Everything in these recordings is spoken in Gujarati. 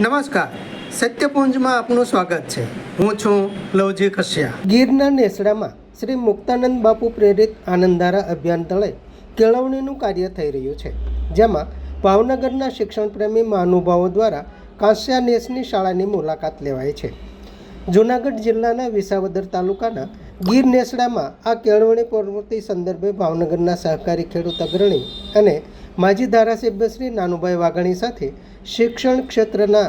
નમસ્કાર. સત્યપુંજમાં આપનું સ્વાગત છે. હું છું લવજી કશ્યા. ગીરના નેસડામાં શ્રી મુક્તાનંદ બાપુ પ્રેરિત આનંદધારા અભિયાન તળે કેળવણીનું કાર્ય થઈ રહ્યું છે. જેમાં ભાવનગરના શિક્ષણ પ્રેમી મહાનુભાવો દ્વારા કાંસ્યા નેસની શાળાની મુલાકાત લેવાય છે. જૂનાગઢ જિલ્લાના વિસાવદર તાલુકાના ગીર નેસડામાં આ કેળવણી પ્રવૃત્તિ સંદર્ભે ભાવનગરના સહકારી ખેડૂત અગ્રણી અને માજી ધારાસભ્ય શ્રી નાનુભાઈ વાઘાણી સાથે શિક્ષણ ક્ષેત્રના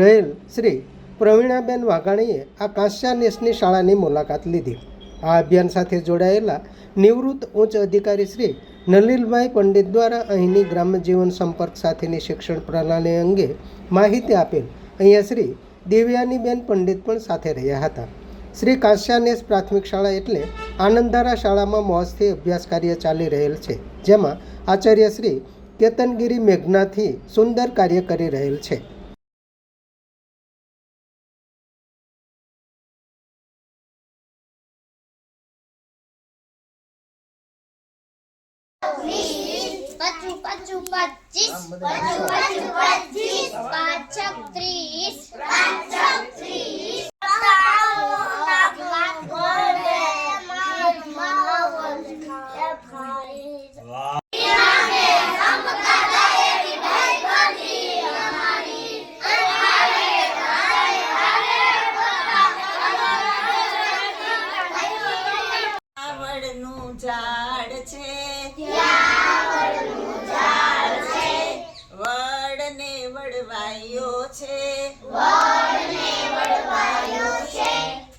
રહેલ શ્રી પ્રવીણાબેન વાઘાણીએ આ કાંસ્યા નેસની શાળાની મુલાકાત લીધી. આ અભિયાન સાથે જોડાયેલા નિવૃત્ત ઉચ્ચ અધિકારી શ્રી નલિલભાઈ પંડિત દ્વારા અહીંની ગ્રામ્યજીવન સંપર્ક સાથેની શિક્ષણ પ્રણાલી અંગે માહિતી આપેલ અહીંયા શ્રી દેવયાનીબેન પંડિત પણ સાથે રહ્યા હતા. શ્રી કાંસ્યાનેસ પ્રાથમિક શાળા એટલે આનંદધારા શાળામાં મોજથી અભ્યાસ કાર્ય ચાલી રહેલ છે. જેમાં આચાર્ય શ્રી કેતનગીરી મેઘનાથી સુંદર કાર્ય કરી રહેલ છે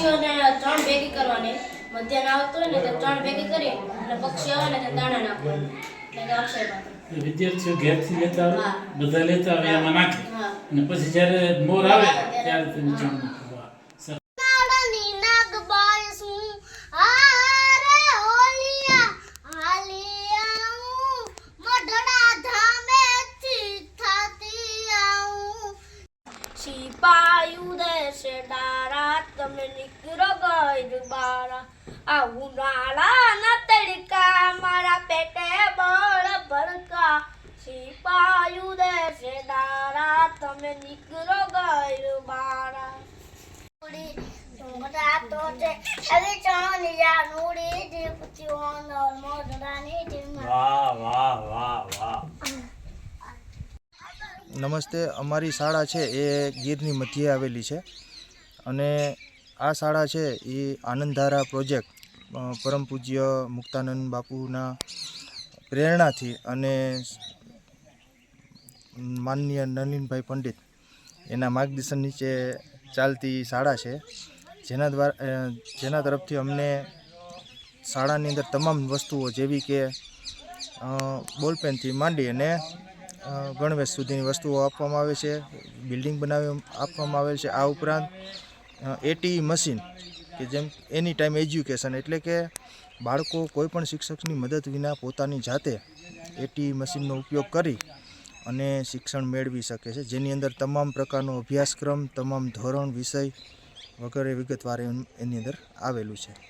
પક્ષીઓને ત્રણ ભેગી કરવાની. મધ્યાહન આવતું હોય ને તો ત્રણ ભેગી કરી અને પક્ષી આવે ને તે દાણા નાખવાનું. એટલે અક્ષય પાત્ર વિદ્યાર્થીઓ ઘેરથી લેતા આવે બધા લેતા આવે એમાં નાખે. અને પછી જ્યારે મોર આવે ત્યારે તે નીચાણ ડારા તમે નીકળો ગઈ બારા. આ ઉનાળા ના તડકા મારા પેટે બળ ભડકા. સિપાયુ દેશે દારા તમે નીકળો ગયું બારા. રાતો છે. એવી ચાંદિયા નુડી દીપતી ઓનર મોઢડાની ઢીમા નમસ્તે અમારી શાળા છે એ ગીરની મધ્યે આવેલી છે. અને આ શાળા છે એ આનંદધારા પ્રોજેક્ટ પરમ પૂજ્ય મુક્તાનંદ બાપુના પ્રેરણાથી અને માનનીય નલિનભાઈ પંડિત એના માર્ગદર્શન નીચે ચાલતી શાળા છે. જેના દ્વારા જેના તરફથી અમને શાળાની અંદર તમામ વસ્તુઓ જેવી કે બોલપેનથી માંડી અને ગણવેશ સુધીની વસ્તુઓ આપવામાં આવે છે, બિલ્ડિંગ બનાવી આપવામાં આવે છે. આ ઉપરાંત એટી મશીન કે જેમ એની ટાઈમ એજ્યુકેશન એટલે કે બાળકો કોઈપણ શિક્ષકની મદદ વિના પોતાની જાતે એટી મશીનનો ઉપયોગ કરી અને શિક્ષણ મેળવી શકે છે. જેની અંદર તમામ પ્રકારનો અભ્યાસક્રમ, તમામ ધોરણ, વિષય વગેરે વિગતવાર એની અંદર આવેલું છે.